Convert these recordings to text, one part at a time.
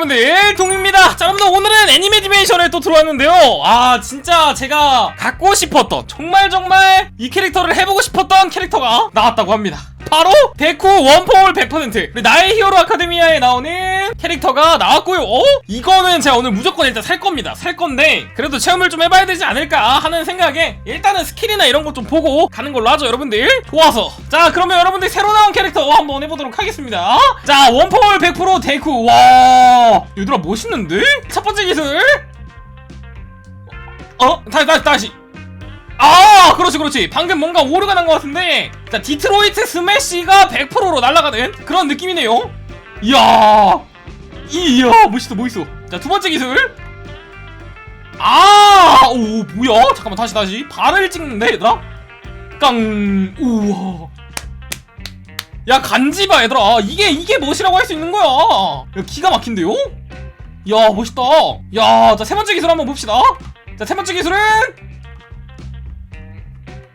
여러분들 동입니다. 자 여러분들 오늘은 애니메이션에 또 들어왔는데요. 아 진짜 제가 갖고 싶었던 정말 정말 이 캐릭터를 해보고 싶었던 캐릭터가 나왔다고 합니다 바로 데쿠 원포울 100% 우리 나의 히어로 아카데미아에 나오는 캐릭터가 나왔고요. 어? 이거는 제가 오늘 무조건 일단 살 겁니다. 살 건데 그래도 체험을 좀 해봐야 되지 않을까 하는 생각에 일단은 스킬이나 이런 거좀 보고 가는 걸로 하죠 여러분들. 좋아서. 자 그러면 여러분들 새로 나온 캐릭터 한번 해보도록 하겠습니다. 자 원포울 100% 데쿠. 와 얘들아 멋있는데? 첫 번째 기술. 어? 다시 다시 다시 아 그렇지 그렇지. 방금 뭔가 오류가 난 것 같은데. 자 디트로이트 스매시가 100%로 날아가는 그런 느낌이네요. 이야. 이야. 멋있어 멋있어. 자 두 번째 기술. 아오 뭐야? 잠깐만 다시 다시. 발을 찍는데 얘들아? 깡 우와. 야 간지바 얘들아 아, 이게 이게 멋이라고 할 수 있는 거야. 야 기가 막힌데요? 야 멋있다. 야자 세 번째 기술 한번 봅시다. 자세 번째 기술은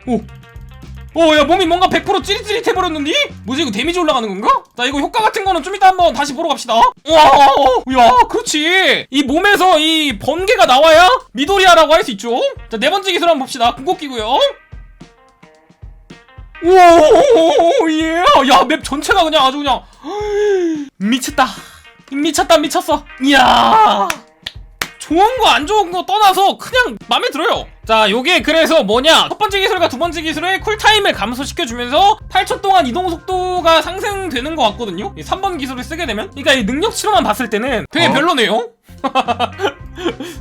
오. 오, 야, 몸이 뭔가 100% 찌릿찌릿해버렸는데? 뭐지, 이거 데미지 올라가는 건가? 자, 이거 효과 같은 거는 좀 이따 한번 다시 보러 갑시다. 우와, 야, 그렇지. 이 몸에서 이 번개가 나와야 미도리아라고 할 수 있죠? 자, 네 번째 기술 한번 봅시다. 궁극 기고요 오, 예. 야, 맵 전체가 그냥 아주 그냥. 미쳤다. 미쳤다, 미쳤어. 이야. 좋은 거 안 좋은 거 떠나서 그냥 마음에 들어요. 자, 요게 그래서 뭐냐? 첫 번째 기술과 두 번째 기술의 쿨타임을 감소시켜주면서 8초 동안 이동 속도가 상승되는 것 같거든요? 이 3번 기술을 쓰게 되면? 그러니까 이 능력치로만 봤을 때는 되게 어? 별로네요?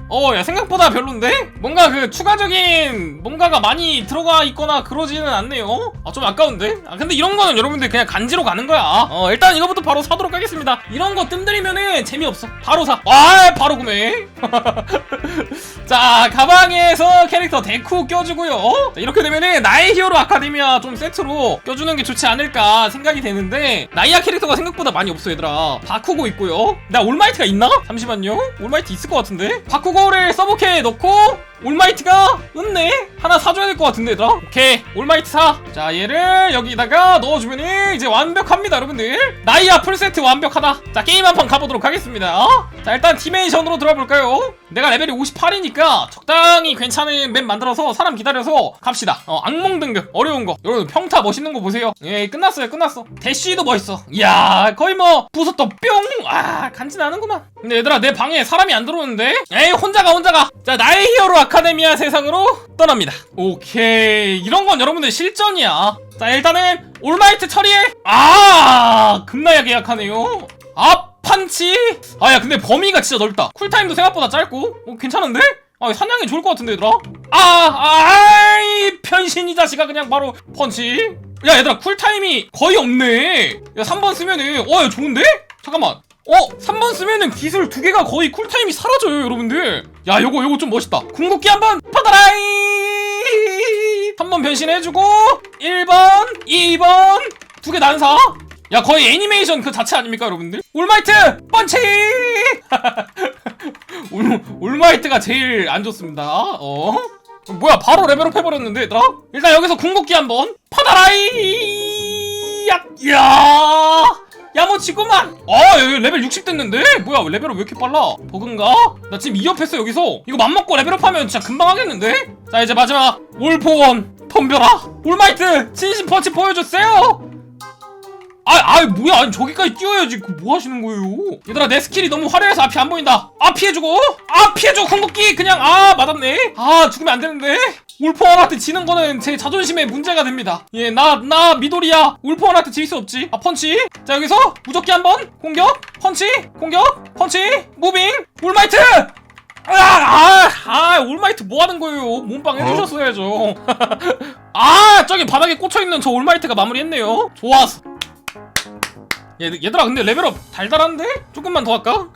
어, 야, 생각보다 별론데? 뭔가 그 추가적인 뭔가가 많이 들어가 있거나 그러지는 않네요? 아, 좀 아까운데? 아, 근데 이런 거는 여러분들 그냥 간지로 가는 거야. 어, 일단 이거부터 바로 사도록 하겠습니다. 이런 거 뜸들이면은 재미없어. 바로 사. 와, 바로 구매. 자, 가방에서 캐릭터 데쿠 껴주고요. 자, 이렇게 되면은 나의 히어로 아카데미아 좀 세트로 껴주는 게 좋지 않을까 생각이 되는데 나이아 캐릭터가 생각보다 많이 없어 얘들아. 바쿠고 있고요. 나 올마이트가 있나? 잠시만요. 올마이트 있을 것 같은데. 바쿠고를 서브캐에 넣고 올마이트가 없네? 하나 사줘야 될 것 같은데 얘들아? 오케이 올마이트 사. 자 얘를 여기다가 넣어주면은 이제 완벽합니다 여러분들. 나이아 풀세트 완벽하다. 자 게임 한 판 가보도록 하겠습니다. 자 일단 티메이션으로 들어볼까요? 내가 레벨이 58이니까 적당히 괜찮은 맵 만들어서 사람 기다려서 갑시다. 어 악몽 등급 어려운 거. 여러분 평타 멋있는 거 보세요. 예 끝났어요 끝났어. 대쉬도 멋있어. 이야 거의 뭐 부쉈다. 뿅아 간지 나는구만. 근데 얘들아 내 방에 사람이 안 들어오는데? 에이 혼자가 혼자가. 자 나의 히어로 아카 데미아 세상으로 떠납니다. 오케이. 이런 건 여러분들 실전이야. 자 일단은 올마이트 처리해. 아 급나야 계약하네요. 아 판치? 아 야 근데 범위가 진짜 넓다. 쿨타임도 생각보다 짧고. 어 괜찮은데? 아 사냥이 좋을 것 같은데 얘들아? 아 아 이 변신 이 자식아 그냥 바로 펀치. 야 얘들아 쿨타임이 거의 없네. 야 3번 쓰면은 어야 좋은데? 잠깐만 어? 3번 쓰면은 기술 두 개가 거의 쿨타임이 사라져요 여러분들. 야 요거 요거 좀 멋있다. 궁극기 한번 받아라이 3번 변신해주고 1번 2번 두 개 난사. 야 거의 애니메이션 그 자체 아닙니까 여러분들? 올마이트 펀치! 올, 올마이트가 제일 안 좋습니다. 어? 뭐야 바로 레벨업 해버렸는데 얘들아? 일단 여기서 궁극기 한번 받아라이 야, 야 야무치구만 아 여기 레벨 60 됐는데? 뭐야 레벨업 왜 이렇게 빨라 버그인가? 나 지금 2업 했어 여기서 이거 맘먹고 레벨업하면 진짜 금방 하겠는데? 자 이제 마지막 올포원 덤벼라 올마이트 진심 펀치 보여줬어요 아, 아, 뭐야? 아니, 저기까지 뛰어야지. 그 뭐 하시는 거예요? 얘들아, 내 스킬이 너무 화려해서 앞이 안 보인다. 아, 피해주고. 아, 피해줘. 궁극기. 그냥, 아, 맞았네. 아, 죽으면 안 되는데. 울포원한테 지는 거는 제 자존심에 문제가 됩니다. 예, 나, 나, 미도리야. 울포원한테 질 수 없지. 아, 펀치. 자, 여기서 무적기 한 번. 공격. 펀치. 공격. 펀치. 무빙. 울마이트! 아, 아, 아, 올마이트 뭐 하는 거예요? 몸빵 해주셨어야죠. 아, 저기 바닥에 꽂혀있는 저 올마이트가 마무리했네요. 좋았어. 얘, 얘들아 근데 레벨업 달달한데? 조금만 더 할까?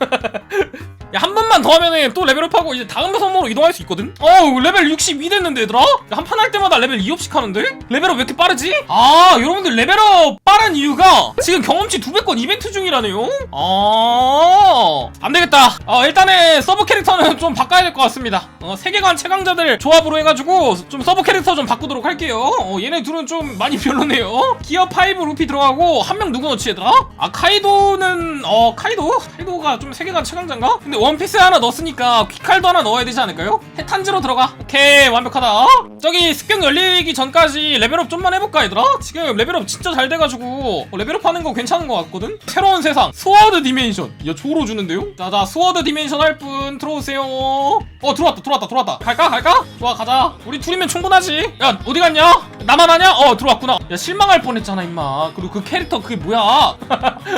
야 한 번만 더 하면은 또 레벨업하고 이제 다음 섬으로 이동할 수 있거든? 어우 레벨 62 됐는데 얘들아? 한 판 할 때마다 레벨 2업씩 하는데? 레벨업 왜 이렇게 빠르지? 아 여러분들 레벨업 빠른 이유가 지금 경험치 200건 이벤트 중이라네요? 아 안 되겠다. 어, 일단은 서브 캐릭터는 좀 바꿔야 될 것 같습니다. 어, 세계관 최강자들 조합으로 해가지고 좀 서브 캐릭터 좀 바꾸도록 할게요. 어, 얘네 둘은 좀 많이 별로네요. 기어 5 루피 들어가고 한 명 누구 넣지 얘들아? 아 카이도는 어 카이도? 카이도가 좀 세계관 최강자인가? 근데 원피스 하나 넣었으니까 퀴칼도 하나 넣어야 되지 않을까요? 해탄지로 들어가. 오케이 완벽하다. 저기 습격 열리기 전까지 레벨업 좀만 해볼까 얘들아? 지금 레벨업 진짜 잘 돼가지고 어, 레벨업 하는 거 괜찮은 것 같거든? 새로운 세상 스워드 디멘션 야 조로 주는데요? 자자 스워드 디멘션 할 분 들어오세요 어 들어왔다 들어왔다 들어왔다 갈까 갈까? 좋아 가자 우리 둘이면 충분하지 야 어디 갔냐? 나만 하냐? 어 들어왔구나 야 실망할 뻔했잖아 임마 그리고 그 캐릭터 그게 뭐야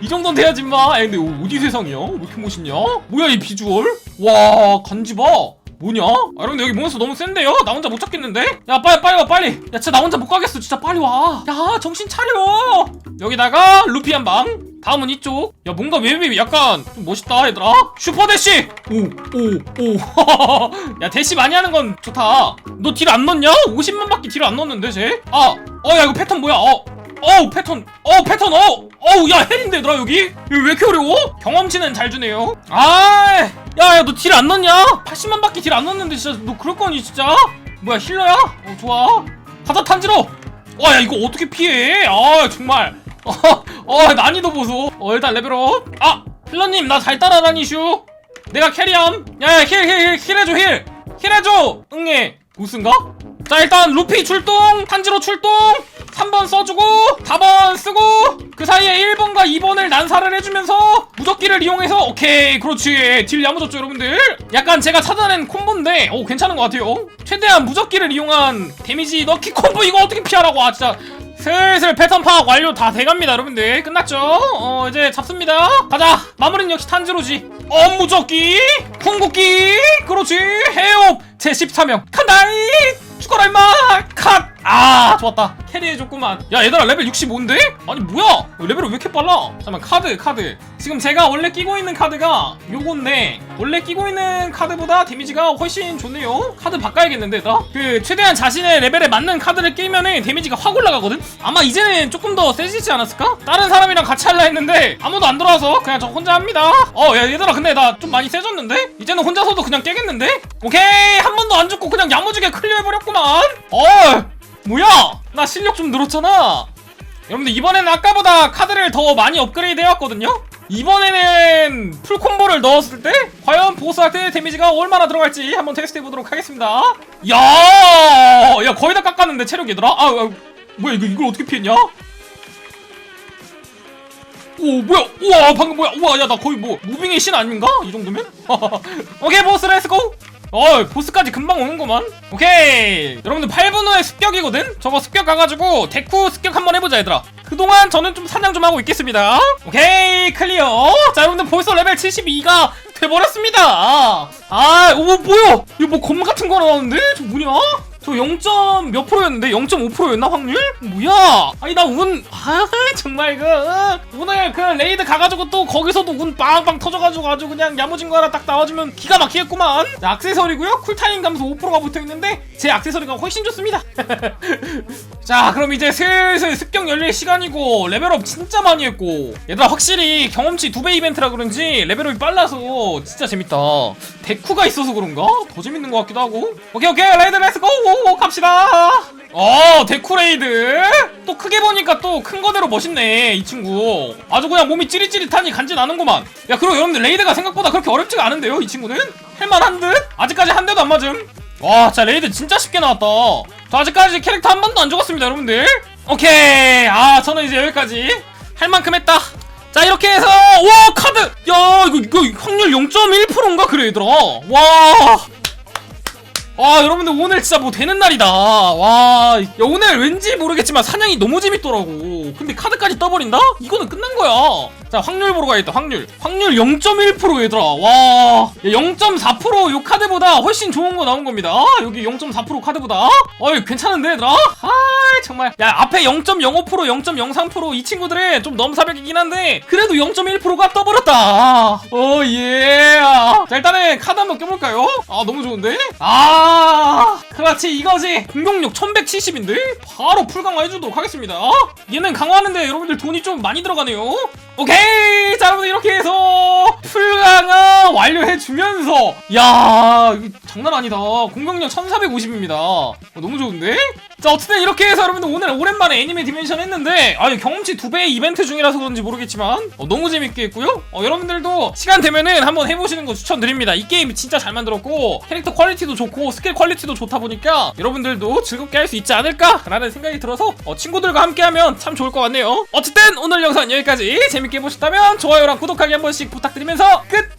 이- 이 정도는 돼야지 임마 야 근데 어디 세상이야? 왜 이렇게 멋있냐? 뭐야 이 비주얼? 와 간지 봐 뭐냐? 아, 여러분 여기 몬스터 너무 센데요? 나 혼자 못 잡겠는데? 야 빨리 빨리 와 빨리. 야 진짜 나 혼자 못 가겠어. 진짜 빨리 와야 정신 차려. 여기다가 루피 한방 다음은 이쪽. 야 뭔가 웹이 약간 좀 멋있다 얘들아. 슈퍼 대시! 오오오야 대시 많이 하는 건 좋다. 너 딜 안 넣냐? 50만 밖에 딜 안 넣었는데 쟤? 아어 야 이거 패턴 뭐야? 어 어우 패턴 어 패턴 어 어우 야 헬인데 얘들아 여기? 여기 왜 이렇게 어려워? 경험치는 잘 주네요. 아 야야 너 딜 안 넣냐? 80만 밖에 딜 안 넣었는데 진짜 너 그럴 거니 진짜? 뭐야 힐러야? 어 좋아. 가자 탄지로. 와 야 이거 어떻게 피해? 아 정말. 어, 어 난이도 보소. 어 일단 레벨업. 아 힐러님 나 잘 따라다니슈. 내가 캐리함. 야야 힐 힐 힐 힐해줘 힐. 힐해줘. 응애. 우승가? 자 일단 루피 출동 탄지로 출동 3번 써주고 4번 쓰고 그 사이에 1번과 2번을 난사를 해주면서 무적기를 이용해서 오케이 그렇지. 딜 야무졌죠 여러분들? 약간 제가 찾아낸 콤보인데 오 괜찮은 것 같아요. 최대한 무적기를 이용한 데미지 넣기 콤보 이거 어떻게 피하라고? 아 진짜 슬슬 패턴 파악 완료 다 돼갑니다 여러분들. 끝났죠? 어 이제 잡습니다. 가자. 마무리는 역시 탄지로지. 업무적기 궁극기 그렇지. 해옵 제 14명 간다이 죽어라 임마! 컷 아 좋았다. 캐리해줬구만. 야 얘들아 레벨 65인데? 아니 뭐야? 레벨이 왜 이렇게 빨라? 잠깐만 카드 카드. 지금 제가 원래 끼고 있는 카드가 요건데 원래 끼고 있는 카드보다 데미지가 훨씬 좋네요. 카드 바꿔야겠는데 얘들아? 그 최대한 자신의 레벨에 맞는 카드를 끼면은 데미지가 확 올라가거든? 아마 이제는 조금 더 세지지 않았을까? 다른 사람이랑 같이 할라 했는데 아무도 안 들어와서 그냥 저 혼자 합니다. 어 야 얘들아 근데 나 좀 많이 세졌는데? 이제는 혼자서도 그냥 깨겠는데? 오케이! 한 번도 안 죽고 그냥 야무지게 클리어해버렸구만. 어 뭐야 나 실력 좀 늘었잖아 여러분들 이번에는 아까보다 카드를 더 많이 업그레이드 해왔거든요? 이번에는 풀콤보를 넣었을 때 과연 보스할 때 데미지가 얼마나 들어갈지 한번 테스트 해보도록 하겠습니다 야, 야 거의 다 깎았는데 체력 얘들아 아, 아 뭐야 이거 이걸 어떻게 피했냐? 오 뭐야 우와 방금 뭐야 우와 야 나 거의 뭐 무빙의 신 아닌가? 이 정도면? 오케이 보스 렛츠고 어 보스까지 금방 오는구만. 오케이. 여러분들 8분 후에 습격이거든? 저거 습격 가가지고 데쿠 습격 한번 해보자 얘들아. 그동안 저는 좀 사냥 좀 하고 있겠습니다. 오케이 클리어. 자 여러분들 벌써 레벨 72가 돼버렸습니다. 아오 뭐야? 이거 뭐 검 같은 거 나오는데? 저 뭐냐? 저 0. 몇 프로였는데 0.5%였나 확률? 뭐야? 아니 나 운 아 정말 그 오늘 그 레이드 가가지고 또 거기서도 운 빵빵 터져가지고 아주 그냥 야무진 거 하나 딱 나와주면 기가 막히겠구만. 자, 악세서리고요. 쿨타임 감소 5%가 붙어 있는데 제 악세서리가 훨씬 좋습니다. 자 그럼 이제 슬슬 습격 열릴 시간이고 레벨업 진짜 많이 했고 얘들아 확실히 경험치 두 배 이벤트라 그런지 레벨업이 빨라서 진짜 재밌다 데쿠가 있어서 그런가? 더 재밌는 것 같기도 하고 오케이 오케이 레이드 렛츠고 오, 갑시다 어 데쿠레이드 또 크게 보니까 또 큰 거대로 멋있네 이 친구 아주 그냥 몸이 찌릿찌릿하니 간지나는구만 야 그리고 여러분들 레이드가 생각보다 그렇게 어렵지가 않은데요 이 친구는? 할만한 듯? 아직까지 한 대도 안 맞음 와, 자 레이드 진짜 쉽게 나왔다. 저 아직까지 캐릭터 한 번도 안 죽었습니다, 여러분들. 오케이. 아, 저는 이제 여기까지 할 만큼 했다. 자, 이렇게 해서 와 카드. 야, 이거 이거 확률 0.1%인가 그래, 얘들아. 와. 와 여러분들 오늘 진짜 뭐 되는 날이다. 와 야, 오늘 왠지 모르겠지만 사냥이 너무 재밌더라고. 근데 카드까지 떠버린다? 이거는 끝난 거야 자 확률 보러 가야겠다 확률. 확률 0.1% 얘들아. 와0.4%요 카드보다 훨씬 좋은 거 나온 겁니다. 아, 여기 0.4% 카드보다. 어이 괜찮은데 얘들아? 아 정말. 야 앞에 0.05% 0.03%이 친구들은 좀 넘사벽이긴 한데 그래도 0.1%가 떠버렸다. 오예. 자 일단은 카드 한번 껴볼까요? 아 너무 좋은데? 아 그렇지. 이거지. 공격력 1170인데? 바로 풀 강화 해주도록 하겠습니다. 얘는 강화하는데 여러분들 돈이 좀 많이 들어가네요. 오케이 자 여러분들 이렇게 해서 풀 해주면서 야 이거 장난 아니다. 공격력 1450입니다. 어, 너무 좋은데? 자 어쨌든 이렇게 해서 여러분들 오늘 오랜만에 애니메 디멘션 했는데 아니 경험치 두 배의 이벤트 중이라서 그런지 모르겠지만 어, 너무 재밌게 했고요. 어, 여러분들도 시간 되면은 한번 해보시는 거 추천드립니다. 이 게임 진짜 잘 만들었고 캐릭터 퀄리티도 좋고 스킬 퀄리티도 좋다 보니까 여러분들도 즐겁게 할 수 있지 않을까? 라는 생각이 들어서 어, 친구들과 함께하면 참 좋을 것 같네요. 어쨌든 오늘 영상 여기까지. 재밌게 보셨다면 좋아요랑 구독하기 한 번씩 부탁드리면서 끝!